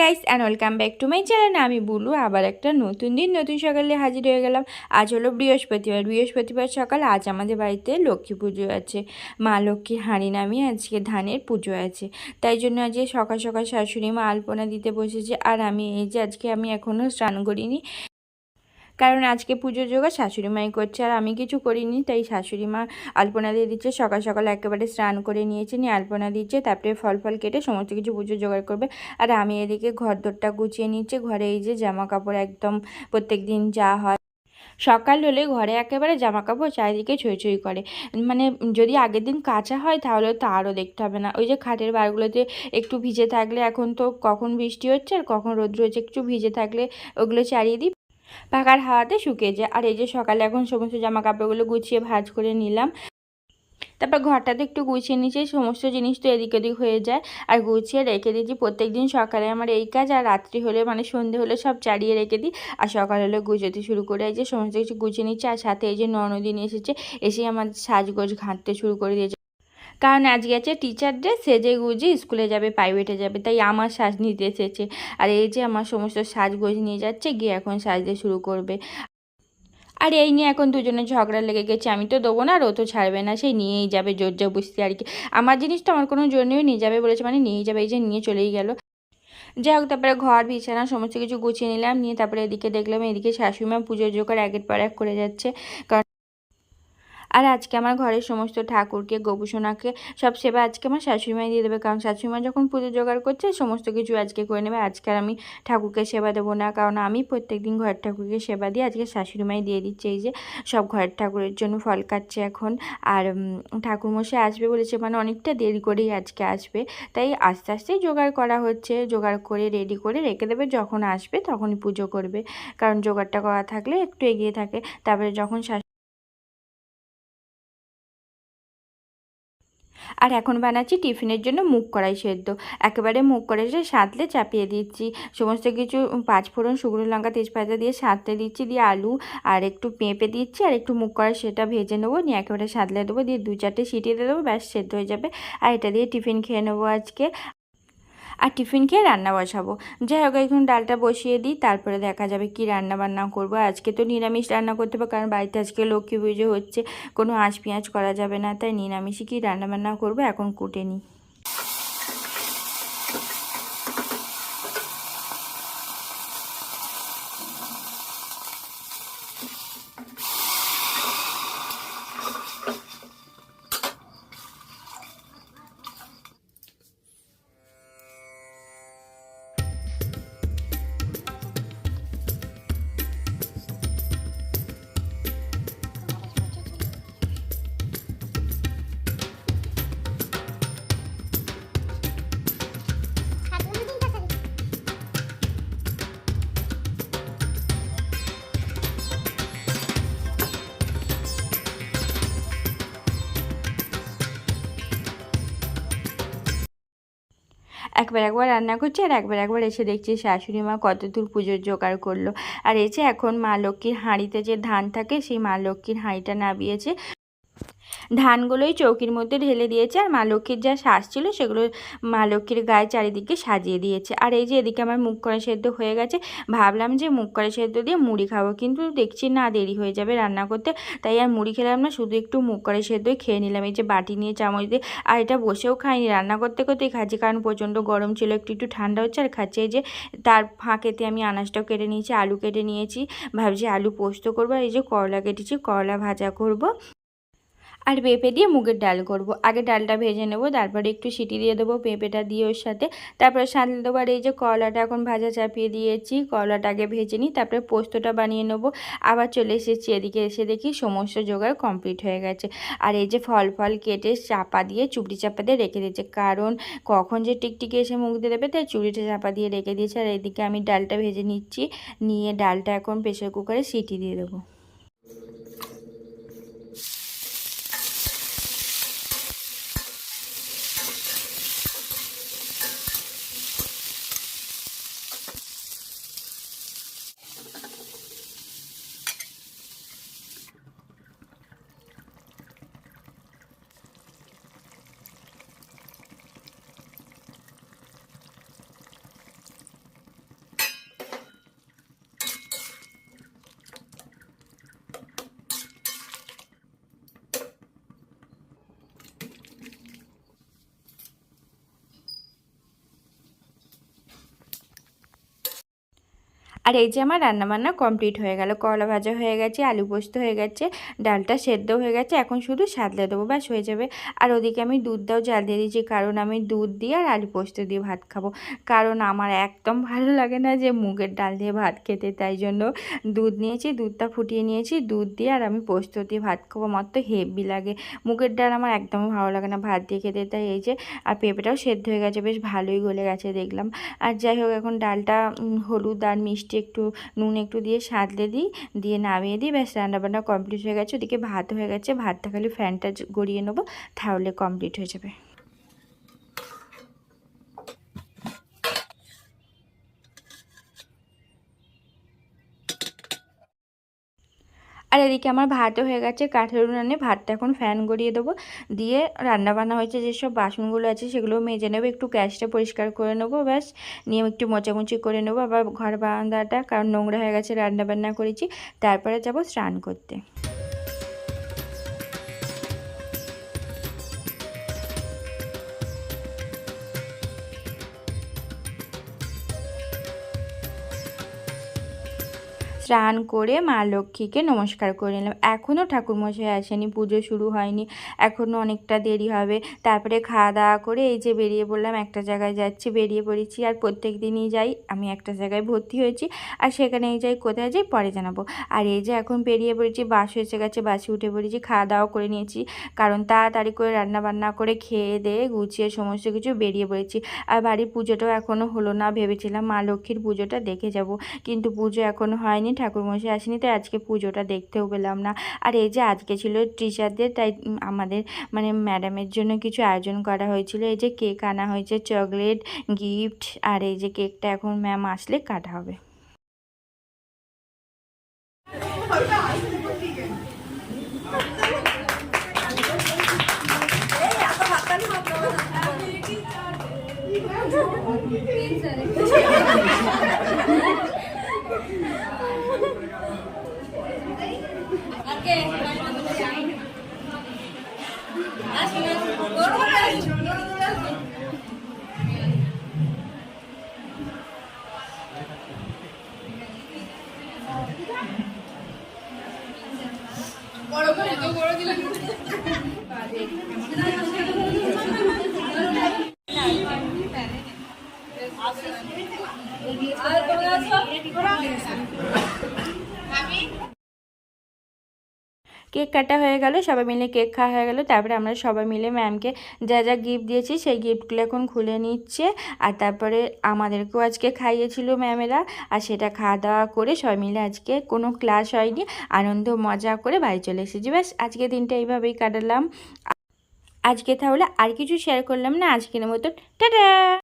Guys and welcome back to my channel আমি বুলু, আবার একটা নতুন দিন, নতুন সকালে হাজির হয়ে গেলাম। আজ হলো বৃহস্পতিবার। বৃহস্পতিবার সকাল, আজ আমাদের বাড়িতে লক্ষ্মী পুজো আছে। মা লক্ষ্মীর হাঁড়ি নামিয়ে আজকে ধানের পুজো আছে। তাই জন্য আজকে সকাল সকাল শাশুড়ি মা আলপনা দিতে বসেছে। আর আমি, এই যে আজকে আমি এখনও স্নান করিনি। কারণ আজকে পুজোর জোগাড় শাশুড়ি মাই করছে আর আমি কিছু করিনি, তাই শাশুড়ি মা আলপনা দিয়ে দিচ্ছে, সকাল সকাল একেবারে স্নান করে নিয়েছে, নিয়ে আলপনা দিচ্ছে, তারপরে ফল ফল কেটে সমস্ত কিছু পুজো জোগাড় করবে। আর আমি এদিকে ঘর দোরটা গুছিয়ে নিচ্ছে, ঘরে এই যে জামা কাপড় একদম প্রত্যেক দিন যা হয়। সকাল হলে ঘরে একেবারে জামা কাপড় চারিদিকে ছই ছই করে। মানে যদি আগের দিন কাঁচা হয় তাহলে তো আরও দেখতে হবে না। ওই যে খাটের বারগুলোতে একটু ভিজে থাকলে এখন তো কখন বৃষ্টি হচ্ছে আর কখন রোদ্র হচ্ছে একটু ভিজে থাকলে ওগুলো চারিয়ে দিই। পাকার হাওয়াতে শুকিয়ে যায়। আর এই যে সকালে এখন সমস্ত জামা কাপড়গুলো গুছিয়ে ভাজ করে নিলাম। তারপর ঘরটাতে একটু গুছিয়ে নিচে সমস্ত জিনিস তো এদিক ওদিক হয়ে যায়। আর গুছিয়ে রেখে দিয়েছি। প্রত্যেক দিন সকালে আমার এই কাজ আর রাত্রি হলে মানে সন্ধে হলে সব চাড়িয়ে রেখে দিই। আর সকাল হলে গুছোতে শুরু করে এই যে সমস্ত কিছু গুছিয়ে নিচ্ছে। আর সাথে এই যে ননদিন এসেছে। এসে আমার সাজগোজ ঘাঁটতে শুরু করে দিয়েছে। কারণ আজকে আছে টিচার ডে সেজে গুজে স্কুলে যাবে প্রাইভেটে যাবে, তাই আমার সাজ নিতে এসেছে। আর এই যে আমার সমস্ত সাজগোজ নিয়ে যাচ্ছে, গিয়ে এখন সাজতে শুরু করবে। আর এই নিয়ে এখন দুজনে ঝগড়া লেগে গেছে, আমি তো দেবো না, আর ও তো ছাড়বে না সেই নিয়েই যাবে জোর যা জবস্তি আর কি। আমার জিনিসটা আমার কোনো জোর নিয়ে যাবে বলেছে মানে নিয়েই যাবে, এই যে নিয়ে চলেই গেল। যাই হোক, তারপরে ঘর, বিছানা, সমস্ত কিছু গুছিয়ে নিলাম, নিয়ে তারপরে এদিকে দেখলাম, এদিকে শাশুড়িমা পুজোর জোগাড় একের পর এক করে যাচ্ছে। কারণ আর আজকে আমার ঘরের সমস্ত ঠাকুরকে, গোপুসোনাকে সব সেবা আজকে আমার শাশুড়িমাই দিয়ে দেবে। কারণ শাশুড়িমা যখন পুজো জোগাড় করছে, সমস্ত কিছু আজকে করে নেবে। আজকে আর আমি ঠাকুরকে সেবা দেবো না। কারণ আমি প্রত্যেক দিন ঘরের ঠাকুরকে সেবা দিয়ে আজকে শাশুড়িমাই দিয়ে দিচ্ছে। এই যে সব ঘরের ঠাকুরের জন্য ফল কাটছে এখন। আর ঠাকুরমশাই আসবে বলেছে মানে অনেকটা দেরি করেই আজকে আসবে। তাই আস্তে আস্তেই জোগাড় করা হচ্ছে। জোগাড় করে রেডি করে রেখে দেবে। যখন আসবে তখনই পুজো করবে। কারণ জোগাড়টা করা থাকলে একটু এগিয়ে থাকে। তারপরে যখন আর এখন বানাচ্ছি টিফিনের জন্য মুখ কড়াই সেদ্ধ। একেবারে মুগ কড়াইটা সাঁতলে চাপিয়ে দিচ্ছি। সমস্ত কিছু পাঁচফোড়ন শুকনো লঙ্কা, তেজপাতা দিয়ে সাঁতলে দিচ্ছি, দিয়ে আলু, আর একটু পেঁপে দিচ্ছি, আর একটু মুখ কড়াই সেটা ভেজে নেব, নিয়ে একেবারে সাঁতলে দেবো, দিয়ে দু চারটে সিটিয়ে দেবো, ব্যাস সেদ্ধ হয়ে যাবে। আর এটা দিয়ে টিফিন খেয়ে নেব আজকে। আর টিফিন খেয়ে রান্না বসাবো। যাই হোক, এখন ডালটা বসিয়ে দিই, তারপরে দেখা যাবে কি রান্না বান্না করব আজকে তো নিরামিষ রান্না করতে হবে, কারণ বাড়িতে আজকে লক্ষ্মী পুজো হচ্ছে, কোনো আঁচ পেঁয়াজ করা যাবে না, তাই নিরামিষই কি রান্না বান্না করব, এখন কুটে নিই। একবার একবার রান্না করছে আর একবার একবার এসে দেখছি শাশুড়ি মা কত দূর পুজোর জোগাড় করল। আর এসে এখন মা লক্ষ্মীর হাঁড়িতে যে ধান থাকে, সেই মা লক্ষ্মীর হাঁড়িটা নাবিয়েছে। ধানগুলোই চৌকির মধ্যে ঢেলে দিয়েছে আর মা লক্ষ্মীর যা শ্বাস ছিল সেগুলো মা লক্ষ্মীর গায়ে চারিদিকে সাজিয়ে দিয়েছে। আর এই যে এদিকে আমার মুখ করে সেদ্ধ হয়ে গেছে, ভাবলাম যে মুখ করে সেদ্ধ দিয়ে মুড়ি খাব, কিন্তু দেখছি না দেরি হয়ে যাবে রান্না করতে, তাই আর মুড়ি খেলাম না, শুধু একটু মুখ করে সেদ্ধই খেয়ে নিলাম। এই যে বাটি নিয়ে চামচ দিয়ে, আর এটা বসেও খাইনি, রান্না করতে করতেই খাচ্ছি, কারণ প্রচণ্ড গরম ছিল, একটু একটু ঠান্ডা হচ্ছে, আর খাচ্ছে এই যে তার ফাঁকেতে আমি আনাজটাও কেটে নিয়েছি, আলু কেটে নিয়েছি, ভাবছি আলু পোস্ত করব, আর এই যে করলা কেটেছি, করলা ভাজা করব। আর পেঁপে দিয়ে মুগের ডাল করব। আগে ডালটা ভেজে নেব, তারপরে একটু সিটি দিয়ে দেবো পেঁপেটা দিয়ে ওর সাথে। তারপরে সাঁতলে দেবো আর এই যে কলাটা এখন ভাজা চাপিয়ে দিয়েছি কলাটা আগে ভেজে নিই, তারপরে পোস্তটা বানিয়ে নেব। আবার চলে এসেছি এদিকে এসে দেখি সমস্ত জোগাড় কমপ্লিট হয়ে গেছে। আর এই যে ফল ফল কেটে চাপা দিয়ে চুপড়ি চাপা দিয়ে রেখে দিয়েছে। কারণ কখন যে টিকটিকি এসে মুখ দিয়ে দেবে, তাই চুড়িটা চাপা দিয়ে রেখে দিয়েছে। আর এদিকে আমি ডালটা ভেজে নিচ্ছি, নিয়ে ডালটা এখন প্রেশার কুকারে সিটি দিয়ে দেবো। আর এই যে আমার রান্নাবান্না কমপ্লিট হয়ে গেল। করলা ভাজা হয়ে গেছে, আলু পোস্ত হয়ে গেছে, ডালটা সেদ্ধ হয়ে গেছে। এখন শুধু সাদলে দেবো, ব্যাস হয়ে যাবে। আর ওদিকে আমি দুধটাও জাল দিয়ে দিয়েছি, কারণ আমি দুধ দিয়ে আর আলু পোস্ত দিয়ে ভাত খাব। কারণ আমার একদম ভালো লাগে না যে মুগের ডাল দিয়ে ভাত খেতে, তাই জন্য দুধ নিয়েছি, দুধটা ফুটিয়ে নিয়েছি, দুধ দিয়ে আর আমি পোস্ত দিয়ে ভাত খাব। আমার তো হেভি লাগে। মুগের ডাল আমার একদমই ভালো লাগে না ভাত দিয়ে খেতে, তাই এই যে, আর পেঁপেটাও সেদ্ধ হয়ে গেছে, বেশ ভালোই গলে গেছে দেখলাম। আর যাই হোক, এখন ডালটা হলুদ আর মিষ্টি একটু নুন একটু দিয়ে সাঁতলে দিই, দিয়ে নামিয়ে দিই, ব্যাস রান্নাবান্না কমপ্লিট হয়ে গেছে। ওদিকে ভাত হয়ে গেছে, ভাতটা খালি ফ্যানটা গড়িয়ে নেব, তাহলে কমপ্লিট হয়ে যাবে। আর এদিকে আমার ভাতও হয়ে গেছে কাঠের উনানে ভাতটা এখন ফ্যান গড়িয়ে দেবো। দিয়ে রান্না বান্না হয়েছে, যেসব বাসনগুলো আছে সেগুলো মেজে নেব, একটু গ্যাসটা পরিষ্কার করে নেব, ব্যাস। নিয়ে একটু মোচামুচি করে নেব, আবার ঘর বারান্দাটা কারণ নোংরা হয়ে গেছে, রান্নাবান্না করেছি। তারপরে যাব স্নান করতে। স্নান করে মা লক্ষ্মীকে নমস্কার করে নিলাম। এখনও ঠাকুরমশাই আসেনি, পুজো শুরু হয়নি এখনও অনেকটা দেরি হবে। তারপরে খাওয়া দাওয়া করে এই যে বেরিয়ে পড়লাম, একটা জায়গায় যাচ্ছি, বেরিয়ে পড়েছি। আর প্রত্যেক দিনই যাই, আমি একটা জায়গায় ভর্তি হয়েছি, আর সেখানেই যাই, কোথায় যাই, পরে জানাব। আর এই যে এখন বেরিয়ে পড়েছি, বাস এসে গেছে, বাসে উঠে পড়েছি, খাওয়া দাওয়া করে নিয়েছি, কারণ তাড়াতাড়ি করে রান্না বান্না করে খেয়ে দিয়ে গুছিয়ে সমস্ত কিছু বেরিয়ে পড়েছি। আর বাড়ির পুজোটাও এখনও হলো না, ভেবেছিলাম মা লক্ষ্মীর পুজোটা দেখে যাব, কিন্তু পুজো এখনও হয়নি। ঠাকুরমশাই আসেনি, তাই আজকে পুজোটা দেখতেও পেলাম না। আর এই যে আজকে ছিল টিচারদের তাই আমাদের মানে ম্যাডামের জন্য কিছু আয়োজন করা হয়েছিল। এই যে কেক আনা হয়েছে, চকলেট, গিফট, আর এই যে কেকটা এখন ম্যাম আসলে কাটা হবে। Okay, কেক কাটা হয়ে গেল, সবাই মিলে কেক খাওয়া হয়ে গেল। তারপরে আমরা সবাই মিলে ম্যামকে যা যা গিফট দিয়েছি সেই গিফটগুলো এখন খুলে নিচ্ছে। আর তারপরে আমাদেরকেও আজকে খাইয়েছিল ম্যামেরা আর সেটা খাওয়া দাওয়া করে সবাই মিলে আজকে কোনো ক্লাস হয়নি। আনন্দ, মজা করে বাড়ি চলে এসেছি। ব্যাস আজকে দিনটা এইভাবেই কাটালাম। আজকে তাহলে আর কিছু শেয়ার করলাম না। আজকের মতো, টাটা!